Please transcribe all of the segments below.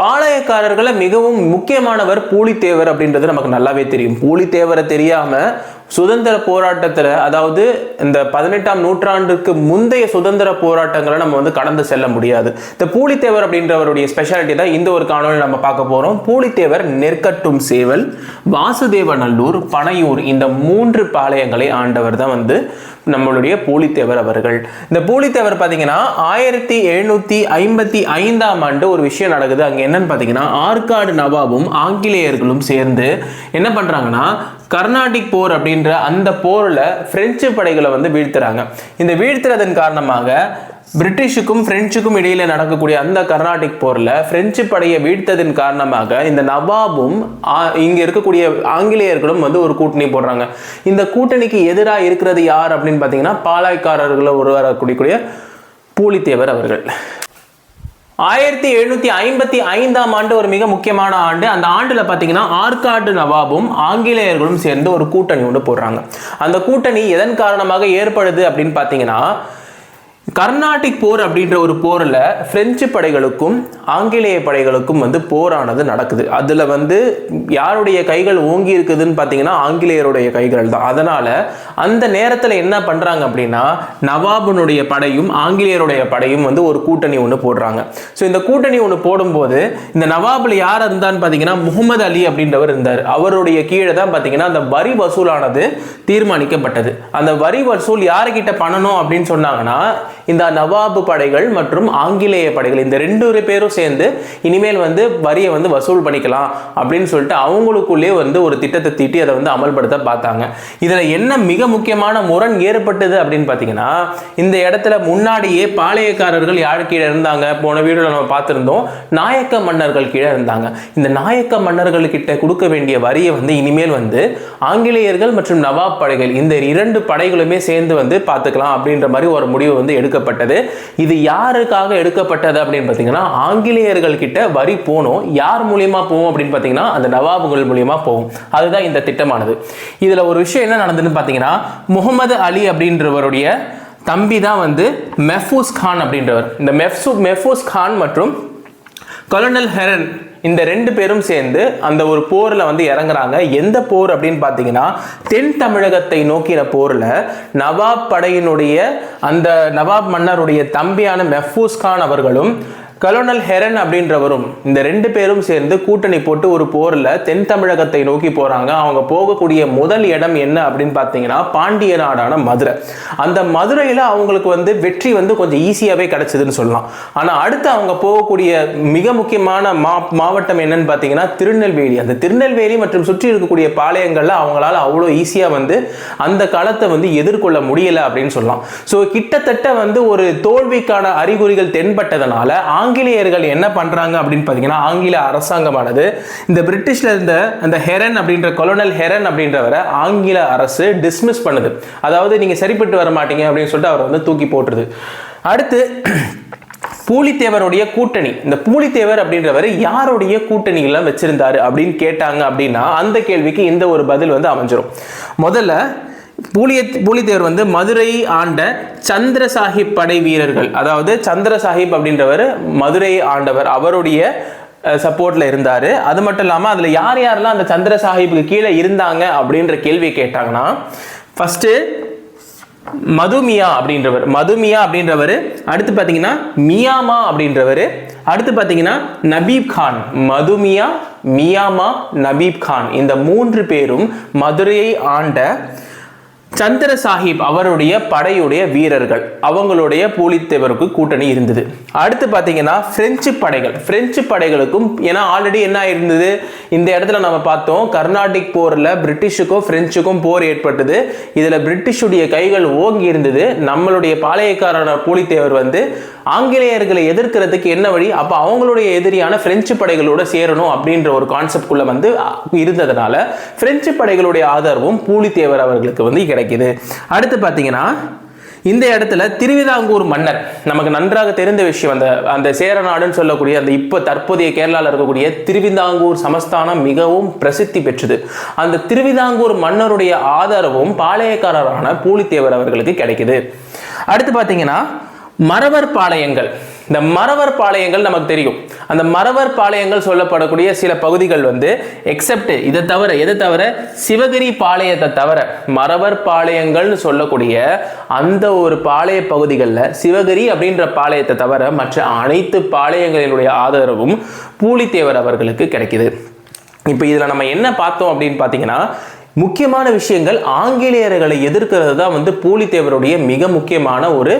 பாளையக்காரர்களை மிகவும் முக்கியமானவர் பூலித்தேவர் அப்படின்றது நமக்கு நல்லாவே தெரியும். பூலித்தேவரை தெரியாம சுதந்திர போராட்டத்தில் அதாவது இந்த பதினெட்டாம் நூற்றாண்டுக்கு முந்தைய சுதந்திர போராட்டங்களை நம்ம வந்து கடந்து செல்ல முடியாது. இந்த பூலித்தேவர் அப்படின்றவருடைய ஸ்பெஷாலிட்டி தான் இந்த ஒரு காணொலி நம்ம பார்க்க போகிறோம் பூலித்தேவர் நெற்கட்டும் சேவல் வாசுதேவநல்லூர் பனையூர் இந்த மூன்று பாளையங்களை ஆண்டவர் தான் வந்து நம்மளுடைய பூலித்தேவர் அவர்கள். இந்த பூலித்தேவர் பார்த்தீங்கன்னா ஆயிரத்தி எழுநூற்றி ஐம்பத்தி ஐந்தாம் ஆண்டு ஒரு விஷயம் நடக்குது. அங்கே என்னன்னு பார்த்தீங்கன்னா ஆற்காடு நவாபும் ஆங்கிலேயர்களும் சேர்ந்து என்ன பண்ணுறாங்கன்னா கர்நாடிக் போர் அப்படின்ற அந்த போரில் பிரெஞ்சு படைகளை வந்து வீழ்த்துறாங்க. இந்த வீழ்த்துறதன் காரணமாக பிரிட்டிஷுக்கும் பிரெஞ்சுக்கும் இடையில நடக்கக்கூடிய அந்த கர்நாடிக் போரில் பிரெஞ்சு படையை வீழ்த்ததன் காரணமாக இந்த நவாபும் ஆ- இருக்கக்கூடிய ஆங்கிலேயர்களும் வந்து ஒரு கூட்டணி போடுறாங்க. இந்த கூட்டணிக்கு எதிராக இருக்கிறது யார் அப்படின்னு பார்த்தீங்கன்னா பாலாய்க்காரர்களை உருவாக்கக்கூடிய பூலித்தேவர் அவர்கள். ஆயிரத்தி எழுநூத்தி ஐம்பத்தி ஐந்தாம் ஆண்டு ஒரு மிக முக்கியமான ஆண்டு. அந்த ஆண்டுல பாத்தீங்கன்னா ஆற்காடு நவாபும் ஆங்கிலேயர்களும் சேர்ந்து ஒரு கூட்டணி ஒன்று போடுறாங்க. அந்த கூட்டணி எதன் காரணமாக ஏற்படுது அப்படின்னு பாத்தீங்கன்னா கர்நாடிக் போர் அப்படின்ற ஒரு போரில் பிரெஞ்சு படைகளுக்கும் ஆங்கிலேய படைகளுக்கும் வந்து போரானது நடக்குது. அதில் வந்து யாருடைய கைகள் ஓங்கி இருக்குதுன்னு பார்த்தீங்கன்னா ஆங்கிலேயருடைய கைகள் தான். அதனால் அந்த நேரத்தில் என்ன பண்ணுறாங்க அப்படின்னா நவாபுனுடைய படையும் ஆங்கிலேயருடைய படையும் வந்து ஒரு கூட்டணி ஒன்று போடுறாங்க. ஸோ இந்த கூட்டணி ஒன்று போடும்போது இந்த நவாபில் யார் இருந்தான்னு பார்த்தீங்கன்னா முகமது அலி அப்படின்றவர் இருந்தார். அவருடைய கீழே தான் பார்த்தீங்கன்னா அந்த வரி வசூலானது தீர்மானிக்கப்பட்டது. அந்த வரி வசூல் யாருக்கிட்ட பண்ணணும் அப்படின்னு சொன்னாங்கன்னா இந்த நவாபு படைகள் மற்றும் ஆங்கிலேய படைகள் இந்த ரெண்டு பேரும் சேர்ந்து இனிமேல் வந்து வரியை வந்து வசூல் பண்ணிக்கலாம் அப்படின்னு சொல்லிட்டு அவங்களுக்குள்ளே வந்து ஒரு திட்டத்தை தீட்டி அதை வந்து அமல்படுத்த பார்த்தாங்க. இதில் என்ன மிக முக்கியமான முரண் ஏற்பட்டது அப்படின்னு பார்த்தீங்கன்னா இந்த இடத்துல முன்னாடியே பாளையக்காரர்கள் யார் கீழே இருந்தாங்க? போன வீடியோவில் நம்ம பார்த்துருந்தோம். நாயக்க மன்னர்கள் கீழே இருந்தாங்க. இந்த நாயக்க மன்னர்கள் கிட்ட கொடுக்க வேண்டிய வரியை வந்து இனிமேல் வந்து ஆங்கிலேயர்கள் மற்றும் நவாப் படைகள் இந்த இரண்டு படைகளுமே சேர்ந்து வந்து பார்த்துக்கலாம் அப்படின்ற மாதிரி ஒரு முடிவு வந்து எடுக்கப்பட்டது. இது யாருக்காக எடுக்கப்பட்டது அப்படின்னு பார்த்தீங்கன்னா ஆங்கிலேயர்கள் கிட்ட வரி போகணும் யார் மூலியமா போகும் அப்படின்னு பார்த்தீங்கன்னா அந்த நவாபுகள் மூலியமா போகும். அதுதான் இந்த திட்டமானது. இதுல ஒரு விஷயம் என்ன நடந்ததுன்னு பார்த்தீங்கன்னா முகமது அலி அப்படின்றவருடைய தம்பி தான் வந்து மெஃபூஸ் கான் அப்படின்றவர். இந்த மெஃப்சு மெஃபூஸ் கான் மற்றும் கொலனல் ஹெரன் இந்த ரெண்டு பேரும் சேர்ந்து அந்த ஒரு போரில் வந்து இறங்குறாங்க. எந்த போர் அப்படின்னு பார்த்தீங்கன்னா தென் தமிழகத்தை நோக்கின போரில் நவாப் படையினுடைய அந்த நவாப் மன்னருடைய தம்பியான மெஃபூஸ் கான் அவர்களும் கலோனல் ஹெரன் அப்படின்றவரும் இந்த ரெண்டு பேரும் சேர்ந்து கூட்டணி போட்டு ஒரு போரில் தென் தமிழகத்தை நோக்கி போகிறாங்க அவங்க போகக்கூடிய முதல் இடம் என்ன அப்படின்னு பார்த்தீங்கன்னா பாண்டிய நாடான மதுரை. அந்த மதுரையில் அவங்களுக்கு வந்து வெற்றி வந்து கொஞ்சம் ஈஸியாகவே கிடச்சிதுன்னு சொல்லலாம். ஆனால் அடுத்து அவங்க போகக்கூடிய மிக முக்கியமான மா மாவட்டம் என்னன்னு பார்த்தீங்கன்னா திருநெல்வேலி. அந்த திருநெல்வேலி மற்றும் சுற்றி இருக்கக்கூடிய பாளையங்களில் அவங்களால அவ்வளோ ஈஸியாக வந்து அந்த காலத்தை வந்து எதிர்கொள்ள முடியலை அப்படின்னு சொல்லலாம். ஸோ கிட்டத்தட்ட வந்து ஒரு தோல்விக்கான அறிகுறிகள் தென்பட்டதனால ஆங்கிலேயர்கள் என்ன பண்ணுறாங்க அப்படின்னு பார்த்தீங்கன்னா ஆங்கில அரசாங்கமானது இந்த பிரிட்டிஷ்ல இருந்த அந்த ஹெரன் அப்படின்ற கொலோனல் ஹெரன் அப்படின்றவரை ஆங்கில அரசு டிஸ்மிஸ் பண்ணுது. அதாவது நீங்கள் சரிப்பட்டு வர மாட்டீங்க அப்படின்னு சொல்லிட்டு அவரை வந்து தூக்கி போட்டுருது. அடுத்து பூலித்தேவருடைய கூட்டணி. இந்த பூலித்தேவர் அப்படின்றவர் யாருடைய கூட்டணிகள்லாம் வச்சிருந்தாரு அப்படின்னு கேட்டாங்க அப்படின்னா அந்த கேள்விக்கு இந்த ஒரு பதில் வந்து அமைஞ்சிரும். முதல்ல பூலிய பூலித்தேவர் வந்து மதுரை ஆண்ட சந்திர சாஹிப் படை வீரர்கள். அதாவது சந்திர சாஹிப் அப்படின்றவர் மதுரை ஆண்டவர். அவருடைய சப்போர்ட்ல இருந்தார். அது மட்டும் இல்லாமல் அதில் யார் யாரெல்லாம் அந்த சந்திர சாஹிப்புக்கு கீழே இருந்தாங்க அப்படின்ற கேள்வி கேட்டாங்கன்னா ஃபஸ்ட்டு மதுமியா அப்படின்றவர். மதுமியா அப்படின்றவர் அடுத்து பார்த்தீங்கன்னா மியாமா அப்படின்றவர். அடுத்து பார்த்தீங்கன்னா நபீப் கான். மதுமியா மியாமா நபீப் கான். இந்த மூன்று பேரும் மதுரையை ஆண்ட சந்திர சாஹிப் அவருடைய படையுடைய வீரர்கள். அவங்களுடைய பூலித்தேவருக்கு கூட்டணி இருந்தது. அடுத்து பார்த்தீங்கன்னா பிரெஞ்சு படைகள். பிரெஞ்சு படைகளுக்கும் ஏன்னா ஆல்ரெடி என்ன இருந்தது இந்த இடத்துல நம்ம பார்த்தோம் கர்நாடிக் போரில் பிரிட்டிஷுக்கும் பிரெஞ்சுக்கும் போர் ஏற்பட்டது. இதில் பிரிட்டிஷுடைய கைகள் ஓங்கி இருந்தது. நம்மளுடைய பாளையக்காரன பூலித்தேவர் வந்து ஆங்கிலேயர்களை எதிர்க்கிறதுக்கு என்ன வழி? அப்போ அவங்களுடைய எதிரியான பிரெஞ்சு படைகளோட சேரணும் அப்படின்ற ஒரு கான்செப்ட்குள்ளே வந்து இருந்ததுனால பிரெஞ்சு படைகளுடைய ஆதரவும் பூலித்தேவர் அவர்களுக்கு வந்து கிடைக்கிது. அடுத்து பார்த்தீங்கன்னா இந்த இடத்துல திருவிதாங்கூர் மன்னர் நமக்கு நன்றாக தெரிந்த விஷயம் அந்த அந்த சேரநாடுன்னு சொல்லக்கூடிய அந்த இப்போ தற்போதைய கேரளாவில் இருக்கக்கூடிய திருவிதாங்கூர் சமஸ்தானம் மிகவும் பிரசித்தி பெற்றது. அந்த திருவிதாங்கூர் மன்னருடைய ஆதரவும் பாளையக்காரரான பூலித்தேவர் அவர்களுக்கு கிடைக்குது. அடுத்து பார்த்தீங்கன்னா மறவர் பாளையங்கள். இந்த மறவர் பாளையங்கள் நமக்கு தெரியும். அந்த மறவர் பாளையங்கள் சொல்லப்படக்கூடிய சில பகுதிகள் வந்து எக்ஸப்ட் இதை தவிர எதை தவிர? சிவகிரி பாளையத்தை தவிர மறவர் பாளையங்கள்னு சொல்லக்கூடிய அந்த ஒரு பாளைய பகுதிகளில் சிவகிரி அப்படின்ற பாளையத்தை தவிர மற்ற அனைத்து பாளையங்களினுடைய ஆதரவும் பூலித்தேவர் அவர்களுக்கு கிடைக்குது. இப்போ இதில் நம்ம என்ன பார்த்தோம் அப்படின்னு பார்த்தீங்கன்னா முக்கியமான விஷயங்கள் ஆங்கிலேயர்களை எதிர்க்கிறது தான் வந்து பூலித்தேவருடைய மிக முக்கியமான ஒரு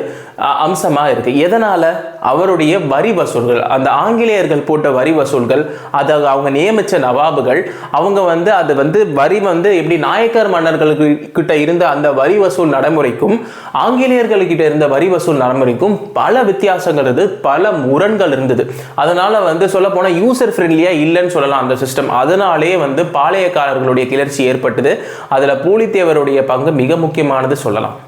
அம்சமாக இருக்குது எதனால்? அவருடைய வரி வசூல்கள் அந்த ஆங்கிலேயர்கள் போட்ட வரி வசூல்கள் அதை அவங்க நியமித்த நவாபுகள் அவங்க வந்து அது வந்து வரி வந்து எப்படி நாயக்கர் மன்னர்களுக்கு கிட்ட இருந்த அந்த வரி வசூல் நடைமுறைக்கும் ஆங்கிலேயர்கள்கிட்ட இருந்த வரி வசூல் நடைமுறைக்கும் பல வித்தியாசங்கள் இருந்தது பல முரண்கள் இருந்தது. அதனால் வந்து சொல்ல யூசர் ஃப்ரெண்ட்லியாக இல்லைன்னு சொல்லலாம் அந்த சிஸ்டம் அதனாலே வந்து பாளையக்காரர்களுடைய கிளர்ச்சி ஏற்பட்டது. அதில் பூலித்தேவருடைய பங்கு மிக முக்கியமானது சொல்லலாம்.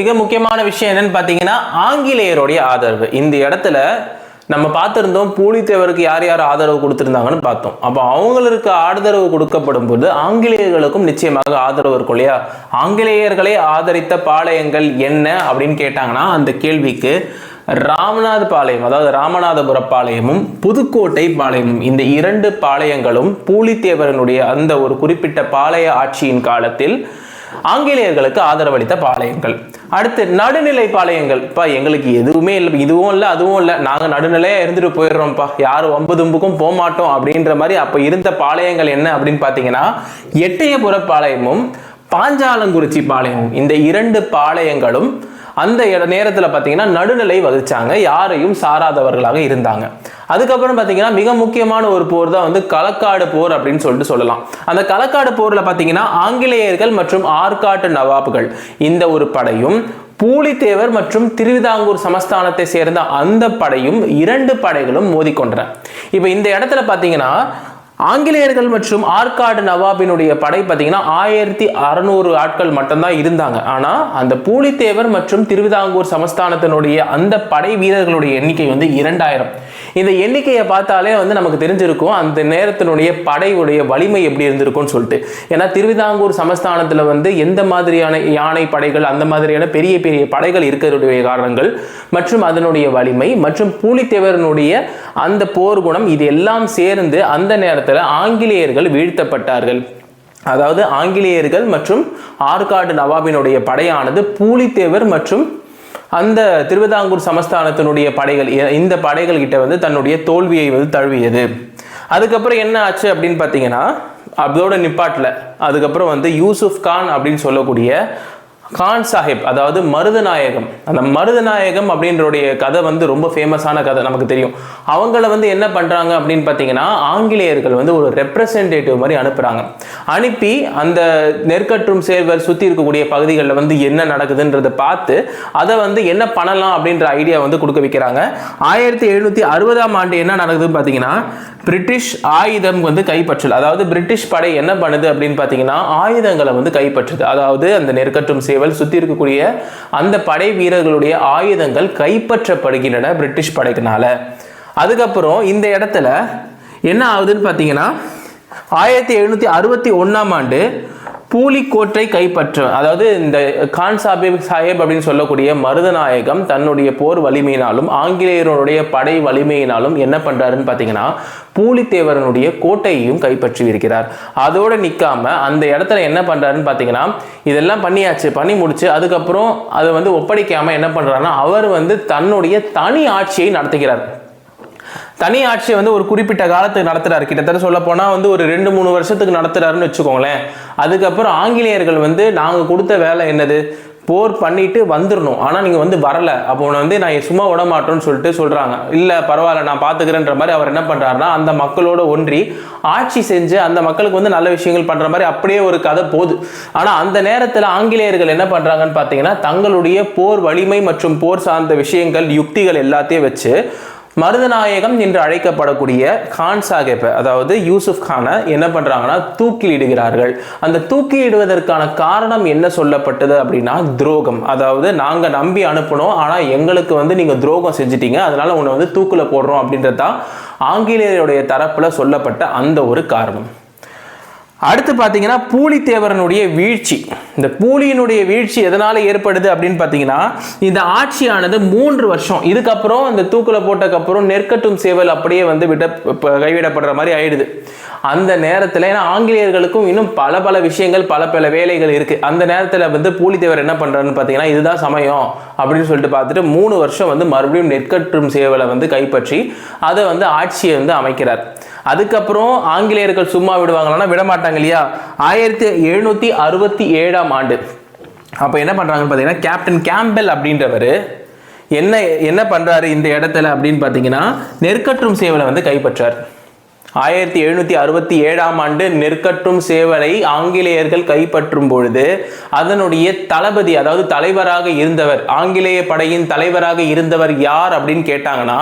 மிக முக்கியமான விஷயம் என்னன்னு பார்த்தீங்கன்னா ஆங்கிலேயருடைய ஆதரவு. இந்த இடத்துல நம்ம பார்த்திருந்தோம் பூலித்தேவருக்கு யார் யார் ஆதரவு கொடுத்துருந்தாங்கன்னு பார்த்தோம். அப்போ அவங்களுக்கு ஆதரவு கொடுக்கப்படும் போது ஆங்கிலேயர்களுக்கும் நிச்சயமாக ஆதரவு இருக்கும் இல்லையா? ஆங்கிலேயர்களை ஆதரித்த பாளையங்கள் என்ன அப்படின்னு கேட்டாங்கன்னா அந்த கேள்விக்கு ராமநாத பாளையம் அதாவது ராமநாதபுர பாளையமும் புதுக்கோட்டை பாளையமும் இந்த இரண்டு பாளையங்களும் பூலித்தேவரனுடைய அந்த ஒரு குறிப்பிட்ட பாளைய ஆட்சியின் காலத்தில் ஆங்கிலேயர்களுக்கு ஆதரவளித்த பாளையங்கள். அடுத்து நடுநிலை பாளையங்கள்ப்பா எங்களுக்கு எதுவுமே இல்லை இதுவும் இல்லை அதுவும் இல்லை. நாங்கள் நடுநிலையாக இருந்துட்டு போயிடுறோம்ப்பா. யாரும் ஒன்பதும்புக்கும் போக மாட்டோம் அப்படின்ற மாதிரி அப்போ இருந்த பாளையங்கள் என்ன அப்படின்னு பார்த்தீங்கன்னா எட்டயபுர பாளையமும் பாஞ்சாலங்குறிச்சி பாளையமும். இந்த இரண்டு பாளையங்களும் அந்த இட- பார்த்தீங்கன்னா நடுநிலை வகிச்சாங்க. யாரையும் சாராதவர்களாக இருந்தாங்க. அதுக்கப்புறம் பார்த்தீங்கன்னா மிக முக்கியமான ஒரு போர் தான் வந்து களக்காடு போர் அப்படின்னு சொல்லிட்டு சொல்லலாம். அந்த களக்காடு போரில் பார்த்தீங்கன்னா ஆங்கிலேயர்கள் மற்றும் ஆற்காட்டு நவாபுகள் இந்த ஒரு படையும் பூலித்தேவர் மற்றும் திருவிதாங்கூர் சமஸ்தானத்தை சேர்ந்த அந்த படையும் இரண்டு படைகளும் மோதிக்கொண்டன. இப்போ இந்த இடத்துல பார்த்தீங்கன்னா ஆங்கிலேயர்கள் மற்றும் ஆற்காடு நவாபினுடைய படை பார்த்தீங்கன்னா ஆயிரத்தி அறநூறு ஆட்கள் மட்டும்தான் இருந்தாங்க. ஆனால் அந்த பூலித்தேவர் மற்றும் திருவிதாங்கூர் சமஸ்தானத்தினுடைய அந்த படை வீரர்களுடைய எண்ணிக்கை வந்து இரண்டாயிரம். இந்த எண்ணிக்கையை பார்த்தாலே வந்து நமக்கு தெரிஞ்சிருக்கும் அந்த நேரத்தினுடைய படையுடைய வலிமை எப்படி இருந்திருக்கும்னு சொல்லிட்டு. ஏன்னா திருவிதாங்கூர் சமஸ்தானத்தில் வந்து எந்த மாதிரியான யானை படைகள் அந்த மாதிரியான பெரிய பெரிய படைகள் இருக்கிறதுடைய காரணங்கள் மற்றும் அதனுடைய வலிமை மற்றும் பூலித்தேவரனுடைய அந்த போர் குணம் இது எல்லாம் சேர்ந்து அந்த நேரத்தில் ஆங்கிலேயர்கள் வீழ்த்தப்பட்டார்கள். அதாவது ஆங்கிலேயர்கள் மற்றும் ஆற்காடு நவாபினுடைய படையானது பூலித்தேவர் மற்றும் அந்த திருவிதாங்கூர் சமஸ்தானத்தினுடைய படைகள் இந்த படைகள் கிட்ட வந்து தன்னுடைய தோல்வியை வந்து தழுவியது. அதுக்கப்புறம் என்ன ஆச்சு அப்படின்னு பார்த்தீங்கன்னா அதோட நிப்பாட்டில். அதுக்கப்புறம் வந்து யூசுப் கான் அப்படின்னு சொல்லக்கூடிய கான் சாஹிப் அதாவது மருதநாயகம் அந்த மருதநாயகம் அப்படின்றடைய கதை வந்து ரொம்ப ஃபேமஸான கதை நமக்கு தெரியும். அவங்கள வந்து என்ன பண்ணுறாங்க அப்படின்னு பார்த்தீங்கன்னா ஆங்கிலேயர்கள் வந்து ஒரு ரெப்ரசன்டேட்டிவ் மாதிரி அனுப்புகிறாங்க அனுப்பி அந்த நெற்கற்றும் சேர்வர் சுற்றி இருக்கக்கூடிய பகுதிகளில் வந்து என்ன நடக்குதுன்றதை பார்த்து அதை வந்து என்ன பண்ணலாம் அப்படின்ற ஐடியா வந்து கொடுக்க வைக்கிறாங்க. ஆயிரத்தி எழுநூற்றி அறுபதாம் ஆண்டு என்ன நடக்குதுன்னு பார்த்தீங்கன்னா பிரிட்டிஷ் ஆயுதம் வந்து கைப்பற்றல் அதாவது பிரிட்டிஷ் படை என்ன பண்ணுது அப்படின்னு பார்த்தீங்கன்னா ஆயுதங்களை வந்து கைப்பற்றுது. அதாவது அந்த நெற்கற்றும் சேவல் சுற்றி இருக்கக்கூடிய அந்த படை வீரர்களுடைய ஆயுதங்கள் கைப்பற்றப்படுகின்றன பிரிட்டிஷ் படைக்குனால அதுக்கப்புறம் இந்த இடத்துல என்ன ஆகுதுன்னு பார்த்தீங்கன்னா ஆயிரத்தி எழுநூற்றி அறுபத்தி ஒன்றாம் ஆண்டு பூலிக்கோட்டை கைப்பற்ற அதாவது இந்த கான் சாஹிப் சாஹேப் அப்படின்னு சொல்லக்கூடிய மருதநாயகம் தன்னுடைய போர் வலிமையினாலும் ஆங்கிலேயருடைய படை வலிமையினாலும் என்ன பண்ணுறாருன்னு பார்த்தீங்கன்னா பூலித்தேவரனுடைய கோட்டையையும் கைப்பற்றி இருக்கிறார் அதோடு நிற்காம அந்த இடத்துல என்ன பண்ணுறாருன்னு பார்த்தீங்கன்னா இதெல்லாம் பண்ணியாச்சு பண்ணி முடிச்சு அதுக்கப்புறம் அதை வந்து ஒப்படைக்காமல் என்ன பண்ணுறாருன்னா அவர் வந்து தன்னுடைய தனி ஆட்சியை நடத்துகிறார். தனி ஆட்சியை வந்து ஒரு குறிப்பிட்ட காலத்துக்கு நடத்துறாரு. கிட்டத்தட்ட சொல்ல போனால் வந்து ஒரு ரெண்டு மூணு வருஷத்துக்கு நடத்துறாருன்னு வச்சுக்கோங்களேன். அதுக்கப்புறம் ஆங்கிலேயர்கள் வந்து நாங்கள் கொடுத்த வேலை என்னது? போர் பண்ணிட்டு வந்துடணும் ஆனால் நீங்கள் வந்து வரல. அப்போ உன்னை வந்து நான் சும்மா விட மாட்டோம்னு சொல்லிட்டு சொல்கிறாங்க இல்லை பரவாயில்ல நான் பார்த்துக்கிறேன்ற மாதிரி அவர் என்ன பண்ணுறாருன்னா அந்த மக்களோட ஒன்றி ஆட்சி செஞ்சு அந்த மக்களுக்கு வந்து நல்ல விஷயங்கள் பண்ணுற மாதிரி அப்படியே ஒரு கதை போகுது. ஆனால் அந்த நேரத்தில் ஆங்கிலேயர்கள் என்ன பண்ணுறாங்கன்னு பார்த்தீங்கன்னா தங்களுடைய போர் வலிமை மற்றும் போர் சார்ந்த விஷயங்கள் யுக்திகள் எல்லாத்தையும் வச்சு மருதநாயகம் என்று அழைக்கப்படக்கூடிய கான் சாஹிப் அதாவது யூசுப் கானை என்ன பண்ணுறாங்கன்னா தூக்கிலிடுகிறார்கள். அந்த தூக்கிலிடுவதற்கான காரணம் என்ன சொல்லப்பட்டது அப்படின்னா துரோகம். அதாவது நாங்கள் நம்பி அனுப்பினோம் ஆனால் எங்களுக்கு வந்து நீங்கள் துரோகம் செஞ்சிட்டீங்க அதனால உன்னை வந்து தூக்கில் போடுறோம் அப்படின்றது தான் ஆங்கிலேயருடைய தரப்பில் சொல்லப்பட்ட அந்த ஒரு காரணம். அடுத்து பார்த்தீங்கன்னா பூலித்தேவரனுடைய வீழ்ச்சி. இந்த பூலியினுடைய வீழ்ச்சி எதனால் ஏற்படுது அப்படின்னு பார்த்தீங்கன்னா இந்த ஆட்சியானது மூன்று வருஷம். இதுக்கப்புறம் இந்த தூக்கில் போட்டதுக்கப்புறம் நெற்கட்டும் சேவல் அப்படியே வந்து விட கைவிடப்படுற மாதிரி ஆயிடுது. அந்த நேரத்தில் ஏன்னா ஆங்கிலேயர்களுக்கும் இன்னும் பல பல விஷயங்கள் பல பல வேலைகள் இருக்குது அந்த நேரத்தில் வந்து பூலித்தேவர் என்ன பண்ணுறாருன்னு பார்த்தீங்கன்னா இதுதான் சமயம் அப்படின்னு சொல்லிட்டு பார்த்துட்டு மூணு வருஷம் வந்து மறுபடியும் நெற்கட்டும் சேவலை வந்து கைப்பற்றி அதை வந்து ஆட்சியை வந்து அமைக்கிறார். அதுக்கப்புறம் ஆங்கிலேயர்கள் சும்மா விடுவாங்களான்னா விட மாட்டாங்க இல்லையா? ஆயிரத்தி எழுநூற்றி அறுபத்தி ஏழாம் ஆண்டு. அப்போ என்ன பண்ணுறாங்கன்னு பார்த்தீங்கன்னா கேப்டன் கேம்பெல் அப்படின்றவர் என்ன என்ன பண்றாரு இந்த இடத்துல அப்படின்னு பார்த்தீங்கன்னா நெற்கற்றும் சேவலை வந்து கைப்பற்றார். ஆயிரத்தி எழுநூத்தி அறுபத்தி ஏழாம் ஆண்டு நெற்கற்றும் சேவலை ஆங்கிலேயர்கள் கைப்பற்றும் பொழுது அதனுடைய தளபதி அதாவது தலைவராக இருந்தவர் ஆங்கிலேய படையின் தலைவராக இருந்தவர் யார் அப்படின்னு கேட்டாங்கன்னா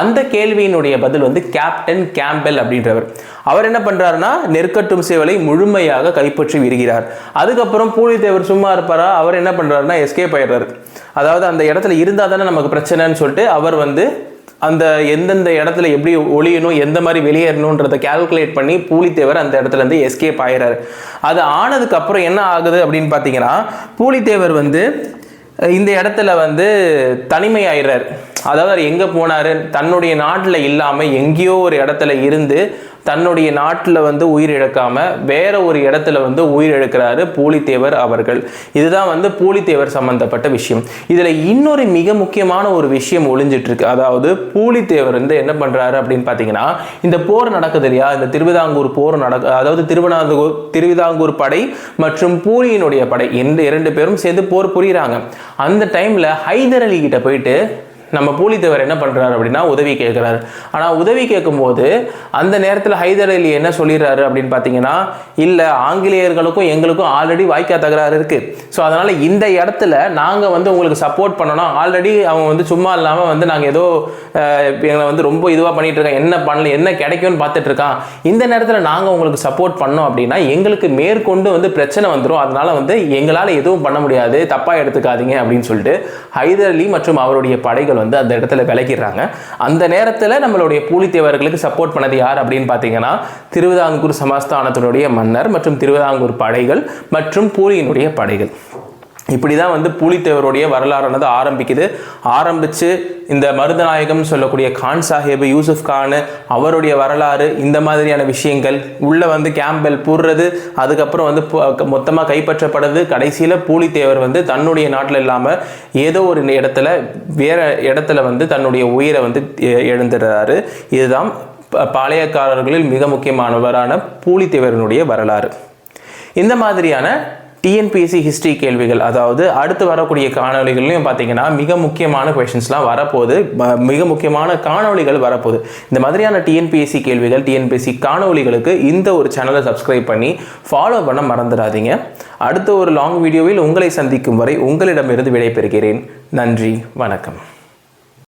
அந்த கேள்வியினுடைய பதில் வந்து கேப்டன் கேம்பெல் அப்படின்றவர். அவர் என்ன பண்றாருன்னா நெற்கட்டும் சேவலை முழுமையாக கைப்பற்றி விடுகிறார். அதுக்கப்புறம் பூலித்தேவர் சும்மா இருப்பாரா? அவர் என்ன பண்றாருன்னா எஸ்கேப் ஆயிடுறாரு. அதாவது அந்த இடத்துல இருந்தால் தானே நமக்கு பிரச்சனைன்னு சொல்லிட்டு அவர் வந்து அந்த எந்தெந்த இடத்துல எப்படி ஒளியணும் எந்த மாதிரி வெளியேறணுன்றதை கால்குலேட் பண்ணி பூலித்தேவர் அந்த இடத்துலேருந்து எஸ்கேப் ஆயிடுறாரு அது ஆனதுக்கு அப்புறம் என்ன ஆகுது அப்படின்னு பார்த்தீங்கன்னா பூலித்தேவர் வந்து இந்த இடத்துல வந்து தனிமை ஆயிடுறாரு அதாவது அவர் எங்கே போனாரு? தன்னுடைய நாட்டில் இல்லாமல் எங்கேயோ ஒரு இடத்துல இருந்து தன்னுடைய நாட்டில் வந்து உயிரிழக்காம வேற ஒரு இடத்துல வந்து உயிரிழக்கிறாரு பூலித்தேவர் அவர்கள். இதுதான் வந்து பூலித்தேவர் சம்பந்தப்பட்ட விஷயம். இதில் இன்னொரு மிக முக்கியமான ஒரு விஷயம் ஒளிஞ்சிட்டு இருக்கு அதாவது பூலித்தேவர் வந்து என்ன பண்ணுறாரு அப்படின்னு பார்த்தீங்கன்னா இந்த போர் நடக்குது இல்லையா? இந்த திருவிதாங்கூர் போர் நடக்கு அதாவது திருவிதாங்கூர் திருவிதாங்கூர் படை மற்றும் பூலியினுடைய படை இந்த இரண்டு பேரும் சேர்ந்து போர் புரியுறாங்க. அந்த டைமில் ஹைதர் அலி கிட்ட போயிட்டு நம்ம பூலித்தேவர் என்ன பண்ணுறாரு அப்படின்னா உதவி கேட்குறாரு ஆனால் உதவி கேட்கும்போது அந்த நேரத்தில் ஹைதர் அலி என்ன சொல்லிடுறாரு அப்படின்னு பார்த்தீங்கன்னா இல்லை ஆங்கிலேயர்களுக்கும் எங்களுக்கும் ஆல்ரெடி வாய்க்கா தகராறு இருக்குது ஸோ அதனால் இந்த இடத்துல நாங்கள் வந்து உங்களுக்கு சப்போர்ட் பண்ணணும். ஆல்ரெடி அவங்க வந்து சும்மா இல்லாமல் வந்து நாங்கள் ஏதோ எங்களை வந்து ரொம்ப இதுவாக பண்ணிட்டு இருக்கோம் என்ன பண்ணல என்ன கிடைக்கும்னு பார்த்துட்ருக்கான் இந்த நேரத்தில் நாங்கள் உங்களுக்கு சப்போர்ட் பண்ணோம் அப்படின்னா எங்களுக்கு மேற்கொண்டு வந்து பிரச்சனை வந்துடும் அதனால் வந்து எங்களால் எதுவும் பண்ண முடியாது. தப்பாக எடுத்துக்காதீங்க அப்படின்னு சொல்லிட்டு ஹைதர் அலி மற்றும் அவருடைய படைகள் வந்து அந்த இடத்துல விளக்கிடுறாங்க. அந்த நேரத்தில் நம்மளுடைய பூலித்தேவர்களுக்கு சப்போர்ட் பண்ணது யார் அப்படின்னு பார்த்தீங்கன்னா திருவிதாங்கூர் சமஸ்தானத்தினுடைய மன்னர் மற்றும் திருவிதாங்கூர் படைகள் மற்றும் பூலியினுடைய படைகள். இப்படி தான் வந்து பூலித்தேவருடைய வரலாறானது ஆரம்பிக்குது. ஆரம்பித்து இந்த மருதநாயகம் சொல்லக்கூடிய கான் சாஹேப் யூசுப் கான் அவருடைய வரலாறு இந்த மாதிரியான விஷயங்கள் உள்ளே வந்து கேம்பெல் பூர்றது அதுக்கப்புறம் வந்து மொத்தமாக கைப்பற்றப்படுது. கடைசியில் பூலித்தேவர் வந்து தன்னுடைய நாட்டில் இல்லாமல் ஏதோ ஒரு இடத்துல வேற இடத்துல வந்து தன்னுடைய உயிரை வந்து எழுந்துடுறாரு. இழந்துடுறாரு இதுதான் பாளையக்காரர்களில் மிக முக்கியமானவரான பூலித்தேவரனுடைய வரலாறு. இந்த மாதிரியான டிஎன்பிஎஸ்சி ஹிஸ்ட்ரி கேள்விகள் அதாவது அடுத்து வரக்கூடிய காணொலிகள்லையும் பார்த்தீங்கன்னா மிக முக்கியமான கொஷின்ஸ்லாம் வரப்போகுது. மிக முக்கியமான காணொளிகள் வரப்போகுது. இந்த மாதிரியான டிஎன்பிஎஸ்சி கேள்விகள் டிஎன்பிஎஸ்சி காணொளிகளுக்கு இந்த ஒரு சேனலை சப்ஸ்கிரைப் பண்ணி ஃபாலோ பண்ண மறந்துடாதீங்க. அடுத்த ஒரு லாங் வீடியோவில் உங்களை சந்திக்கும் வரை உங்களிடமிருந்து விடைபெறுகிறேன். நன்றி வணக்கம்.